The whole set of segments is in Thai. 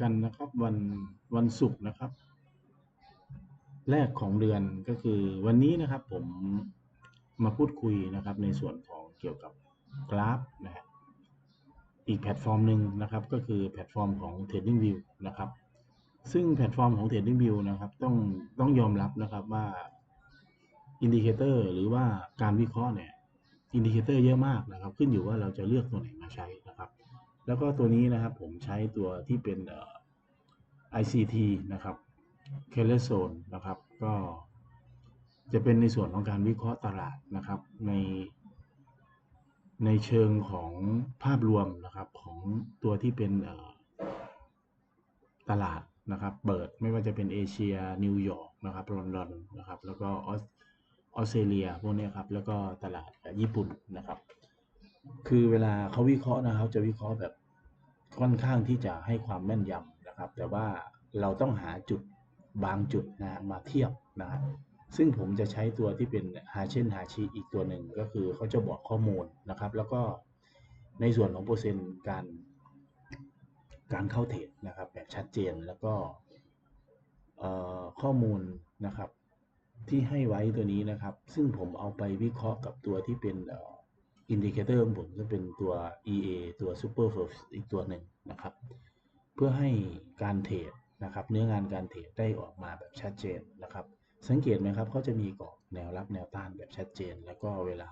กันนะครับ วันวันศุกร์นะครับ แรกของเดือนก็คือวันนี้นะครับผมมาพูดคุยนะครับ ในส่วนของเกี่ยวกับกราฟนะฮะอีกแพลตฟอร์มหนึ่งนะครับ ก็คือแพลตฟอร์มของ TradingView นะครับ ซึ่งแพลตฟอร์มของ TradingView นะครับ ต้องต้องยอมรับนะครับว่าอินดิเคเตอร์หรือว่าการวิเคราะห์เนี่ยอินดิเคเตอร์เยอะมากนะครับ ขึ้นอยู่ว่าเราจะเลือกตัวไหนมาใช้นะครับ แล้วก็ตัวนี้นะครับผมใช้ตัวที่เป็น ICT นะครับเคเลโซนนะครับก็จะเป็นในส่วนของการวิเคราะห์ตลาดนะครับใน ในเชิงของภาพรวมนะครับของตัวที่เป็นตลาดนะครับเปิดไม่ว่าจะเป็นเอเชียนิวยอร์กนะครับลอนดอนนะครับแล้วก็ออสเตรเลียพวกนี้ครับแล้วก็ตลาดญี่ปุ่นนะครับ คือเวลาเขาวิเคราะห์นะครับเขาจะวิเคราะห์แบบค่อนข้างที่จะให้ความแม่นยำนะครับ แต่ว่าเราต้องหาจุดบางจุดนะมาเทียบนะฮะซึ่งผมจะใช้ตัวที่เป็นฮาเช่นฮาชิอีกตัวหนึ่งก็คือเขาจะบอกข้อมูลนะครับ แล้วก็ในส่วนของเปอร์เซ็นต์การ การเข้าเทรดนะครับ แบบชัดเจนแล้วก็ข้อมูลนะครับ ที่ให้ไว้ตัวนี้นะครับ ซึ่งผมเอาไปวิเคราะห์กับตัวที่เป็นเอินดิเคเตอร์ของผมก็เป็นตัว EA ตัว Super f o r อีกตัวหนึ่งนะครับ เพื่อให้การเทรดนะครับ เนื้องานการเทรดได้ออกมาแบบชัดเจนนะครับ สังเกตไหมครับเขาจะมีกรอบแนวรับแนวต้านแบบชัดเจน แล้วก็เวลา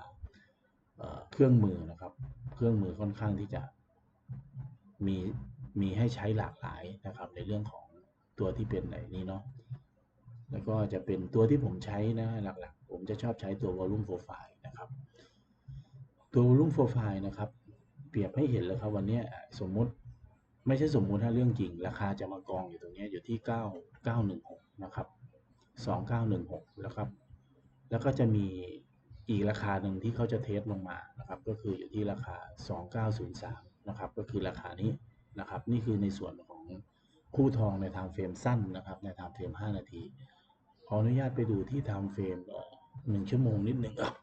เเครื่องมือนะครับ เครื่องมือค่อนข้างที่จะมีมีให้ใช้หลากหลายนะครับ ในเรื่องของตัวที่เป็นไหนนี้เนาะแล้วก็จะเป็นตัวที่ผมใช้นะหลักๆ ผมจะชอบใช้ตัว volume profile ตัว volume profile นะครับ เปรียบให้เห็นแล้วครับวันนี้สมมุติไม่ใช่สมมุติถ้าเรื่องจริง ราคาจะมากองอยู่ตรงนี้อยู่ที่ 9 916 นะครับ 2916แล้วครับ แล้วก็จะมีอีกราคาหนึ่งที่เขาจะเทสลงมานะครับ ก็คืออยู่ที่ราคา 2903 นะครับ ก็คือราคานี้นะครับ นี่คือในส่วนของคู่ทองในไทม์เฟรมสั้นนะครับ ในไทม์เฟรม 5 นาที ขออนุญาตไปดูที่ไทม์เฟรมเอ่อหนึ่งชั่วโมงนิดหนึ่งครับ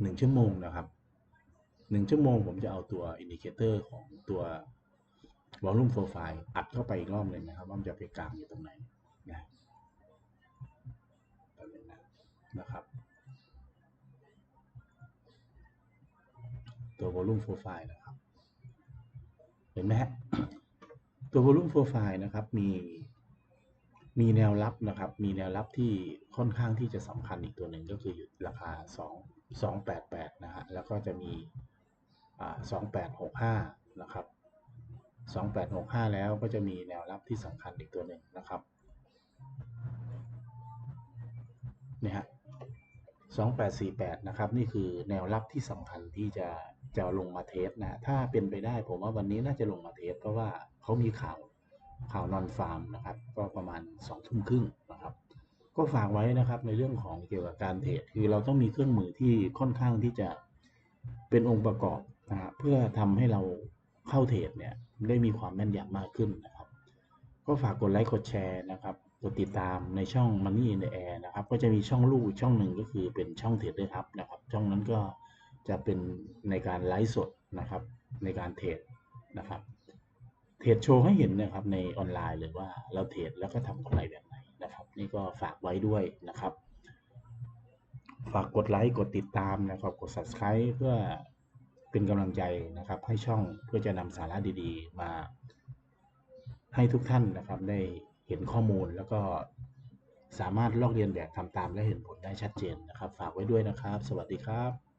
หนึ่งชั่วโมงนะครับหนึ่งชั่วโมงผมจะเอาตัวอินดิเคเตอร์ของตัว volume profile อัดเข้าไปอีกรอบหนึ่งนะครับ ว่ามันจะไปกลางอยู่ตรงไหนนะแป๊บนึงนะนะครับ ตัว volume profile นะครับ เห็นไหมฮะตัว volume profile นะครับมี มีแนวรับนะครับ มีแนวรับที่ค่อนข้างที่จะสำคัญอีกตัวหนึ่งก็คืออยู่ราคา 2 288 นะฮะ แล้วก็จะมีอ่า2865 นะครับ 2865 แล้วก็จะมีแนวรับที่สำคัญอีกตัวหนึ่งนะครับเนี่ยฮะ2848 นะครับ นี่คือแนวรับที่สำคัญที่จะจะลงมาเทสนะ ถ้าเป็นไปได้ผมว่าวันนี้น่าจะลงมาเทสเพราะว่าเขามีข่าว ข่าวนอนฟาร์มนะครับ ก็ประมาณ2ทุ่มครึ่งนะครับ ก็ฝากไว้นะครับในเรื่องของเกี่ยวกับการเทรดคือเราต้องมีเครื่องมือที่ค่อนข้างที่จะเป็นองค์ประกอบนะฮะเพื่อทำให้เราเข้าเทรดเนี่ยได้มีความแม่นยำมากขึ้นนะครับ ก็ฝากกดไลค์กดแชร์นะครับกดติดตามในช่อง Money in the Air นะครับ ก็จะมีช่องลูกอีกช่องหนึ่งก็คือเป็นช่องเทรดเดอร์ฮับนะครับ ช่องนั้นก็จะเป็นในการไลฟ์สดนะครับในการเทรดนะครับ เทรดโชว์ให้เห็นนะครับในออนไลน์เลยว่าเราเทรดแล้วก็ทำกำไรแบบไหนนะครับ นี่ก็ฝากไว้ด้วยนะครับ ฝากกดไลค์กดติดตามนะครับ กด subscribe เพื่อเป็นกำลังใจนะครับ ให้ช่องเพื่อจะนำสาระดีๆ มาให้ทุกท่านนะครับได้เห็นข้อมูลแล้วก็สามารถลอกเรียนแบบทำตามและเห็นผลได้ชัดเจนนะครับ ฝากไว้ด้วยนะครับ สวัสดีครับ